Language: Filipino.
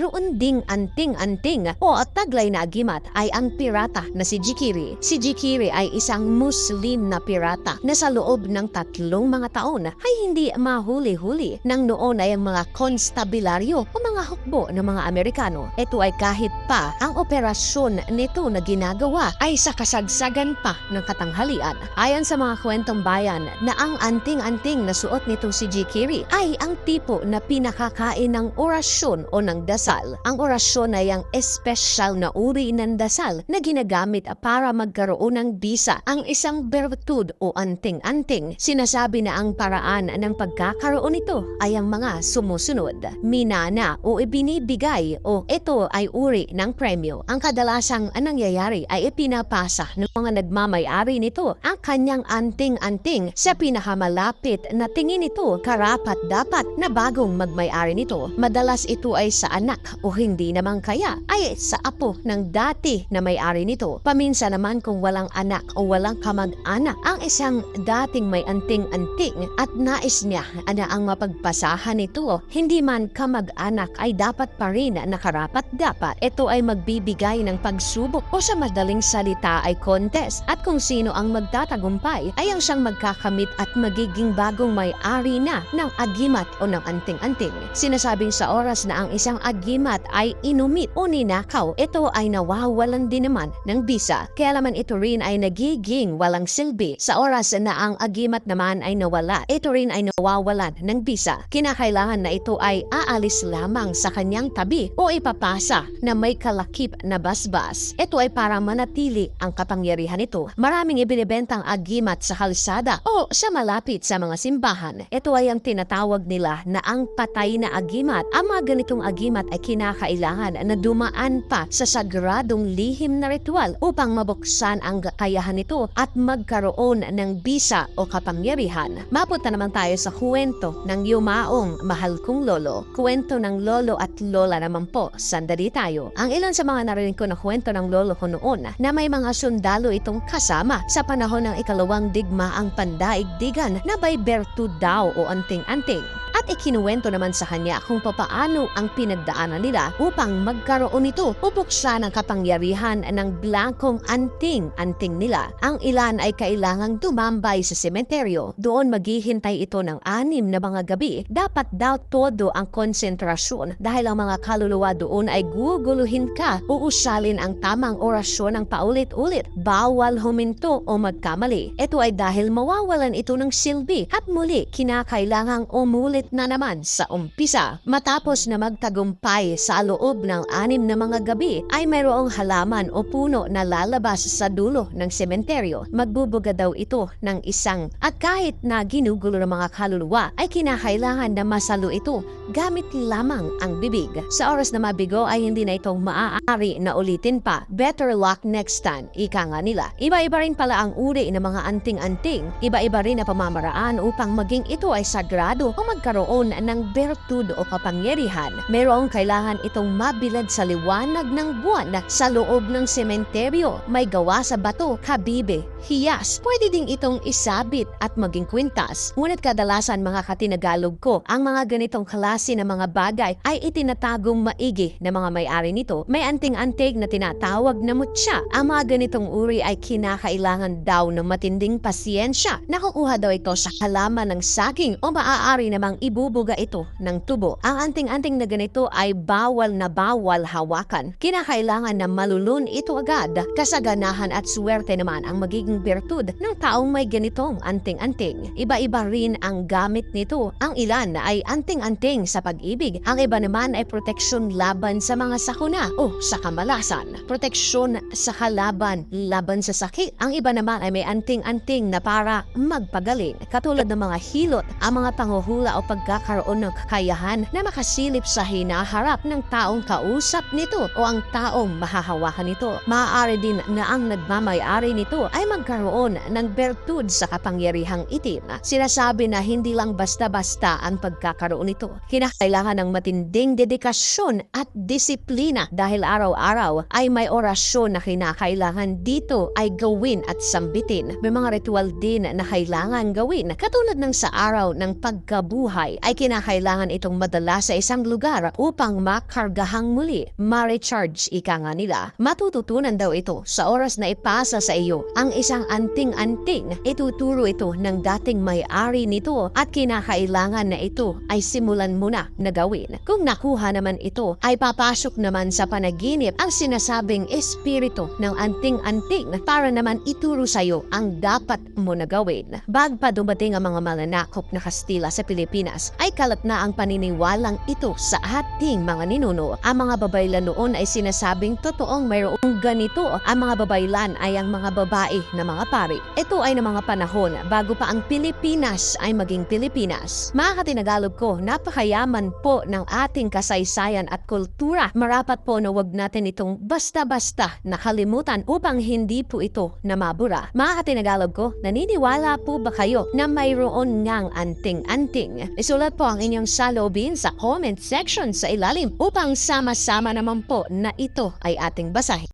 Roon ding anting-anting o taglay na agimat ay ang pirata na si Jikiri. Si Jikiri ay isang Muslim na pirata na sa loob ng tatlong mga taon ay hindi mahuli-huli nang noon ay ang mga konstabilaryo o mga hukbo ng mga Amerikano. Ito ay kahit pa ang operasyon nito na ginagawa ay sa kasagsagan pa ng katanghalian. Ayon sa mga kwentong bayan na ang anting-anting na suot nito si Jikiri ay ang tipo na pinakakain ng orasyon o ng dasal. Ang orasyon ay ang espesyal na uri ng dasal na ginagamit para magkaroon ng bisa. Ang isang bertud o anting-anting, sinasabi na ang paraan ng pagkakaroon nito ay ang mga sumusunod. Minana o ibinibigay o ito ay uri ng premyo. Ang kadalasang nangyayari ay ipinapasa ng mga nagmamayari nito ang kanyang anting-anting sa pinakamalapit na tingin nito karapat dapat na bagong magmayari nito. Madalas ito ay sa anak anak o hindi naman kaya ay sa apo ng dati na may-ari nito. Paminsan naman kung walang anak o walang kamag-anak ang isang dating may anting-anting at nais niya na ang mapagpasahan nito hindi man kamag-anak ay dapat pa rin nakarapat dapat. Ito ay magbibigay ng pagsubok o sa madaling salita ay contest at kung sino ang magtatagumpay ay ang siyang magkakamit at magiging bagong may-ari na ng agimat o ng anting-anting. Sinasabing sa oras na ang isang agimat agimat ay inumit o ninakaw, ito ay nawawalan din naman ng bisa. Kaya naman ito rin ay nagiging walang silbi. Sa oras na ang agimat naman ay nawala, ito rin ay nawawalan ng bisa. Kinakailangan na ito ay aalis lamang sa kanyang tabi o ipapasa na may kalakip na basbas. Ito ay para manatili ang kapangyarihan nito. Maraming ibinibentang agimat sa kalsada o sa malapit sa mga simbahan. Ito ay ang tinatawag nila na ang patay na agimat. Ang mga ganitong agimat ay kinakailangan na dumaan pa sa sagradong lihim na ritual upang mabuksan ang kakayahan nito at magkaroon ng bisa o kapangyarihan. Mapunta naman tayo sa kwento ng yumaong mahal kong lolo. Kwento ng lolo at lola naman po. Sandali tayo. Ang ilan sa mga narinig ko na kwento ng lolo ko noon na may mga sundalo itong kasama sa panahon ng ikalawang digma ang pandaigdigan na by Bertu daw o anting-anting at ikinuwento naman sa kanya kung papaano ang pinagdaanan nila upang magkaroon nito o buksan ang kapangyarihan ng blankong anting-anting nila. Ang ilan ay kailangang tumambay sa sementeryo. Doon maghihintay ito ng anim na mga gabi. Dapat daw todo ang konsentrasyon dahil ang mga kaluluwa doon ay guguluhin ka o usalin ang tamang orasyon ng paulit-ulit. Bawal huminto o magkamali. Ito ay dahil mawawalan ito ng silbi at muli kinakailangang umulit na naman sa umpisa, matapos na magtagumpay sa loob ng anim na mga gabi, ay mayroong halaman o puno na lalabas sa dulo ng sementeryo. Magbubuga daw ito ng isang at kahit na ginugulo ng mga kaluluwa, ay kinakailangan na masalo ito gamit lamang ang bibig. Sa oras na mabigo ay hindi na itong maaari na ulitin pa. Better luck next time, ika nga nila. Iba-iba rin pala ang uri ng mga anting-anting. Iba-iba rin na pamamaraan upang maging ito ay sagrado o magkaroon magkaroon ng bertud o kapangyarihan, mayroong kailangan itong mabilad sa liwanag ng buwan sa loob ng sementeryo. May gawa sa bato, kabibe, hiyas. Pwede ding itong isabit at maging kwintas. Ngunit kadalasan mga katinagalog ko, ang mga ganitong klase ng mga bagay ay itinatagong maigi ng mga may-ari nito. May anting-antig na tinatawag na mutya. Ang mga ganitong uri ay kinakailangan daw ng matinding pasyensya. Nakukuha daw ito sa halaman ng saging o maaari namang ibubuga ito ng tubo. Ang anting-anting na ganito ay bawal na bawal hawakan. Kinakailangan na malulun ito agad. Kasaganahan at swerte naman ang magiging bertud ng taong may ganitong anting-anting. Iba-iba rin ang gamit nito. Ang ilan ay anting-anting sa pag-ibig. Ang iba naman ay proteksyon laban sa mga sakuna o sa kamalasan. Proteksyon sa kalaban laban sa sakit. Ang iba naman ay may anting-anting na para magpagaling. Katulad ng mga hilot, ang mga panguhula o pagkakaroon ng kakayahan na makasilip sa hinaharap ng taong kausap nito o ang taong mahahawakan nito. Maaari din na ang nagmamayari nito ay magkaroon ng bertud sa kapangyarihang itim. Sinasabi na hindi lang basta-basta ang pagkakaroon nito. Kinakailangan ng matinding dedikasyon at disiplina dahil araw-araw ay may orasyon na kinakailangan dito ay gawin at sambitin. May mga ritual din na kailangan gawin katulad ng sa araw ng pagkabuhay buhay ay kinakailangan itong madala sa isang lugar upang makargahang muli, ma-recharge ika nga nila. Matututunan daw ito sa oras na ipasa sa iyo ang isang anting-anting. Ituturo ito ng dating may-ari nito at kinakailangan na ito ay simulan mo na na gawin. Kung nakuha naman ito, ay papasok naman sa panaginip ang sinasabing espiritu ng anting-anting para naman ituro sa iyo ang dapat mo na gawin. Bag pa dumating ang mga mananakop na Kastila sa Pilipinas, ay kalat na ang paniniwalang ito sa ating mga ninuno. Ang mga babaylan noon ay sinasabing totoong mayroong ganito. Ang mga babaylan ay ang mga babae na mga pari. Ito ay ng mga panahon bago pa ang Pilipinas ay maging Pilipinas. Mga katinagalog ko, napakayaman po ng ating kasaysayan at kultura. Marapat po na wag natin itong basta-basta nakalimutan upang hindi po ito namabura. Mga katinagalog ko, naniniwala po ba kayo na mayroon ngang anting-anting? Isulat po ang inyong salobin sa comment section sa ilalim upang sama-sama naman po na ito ay ating basahin.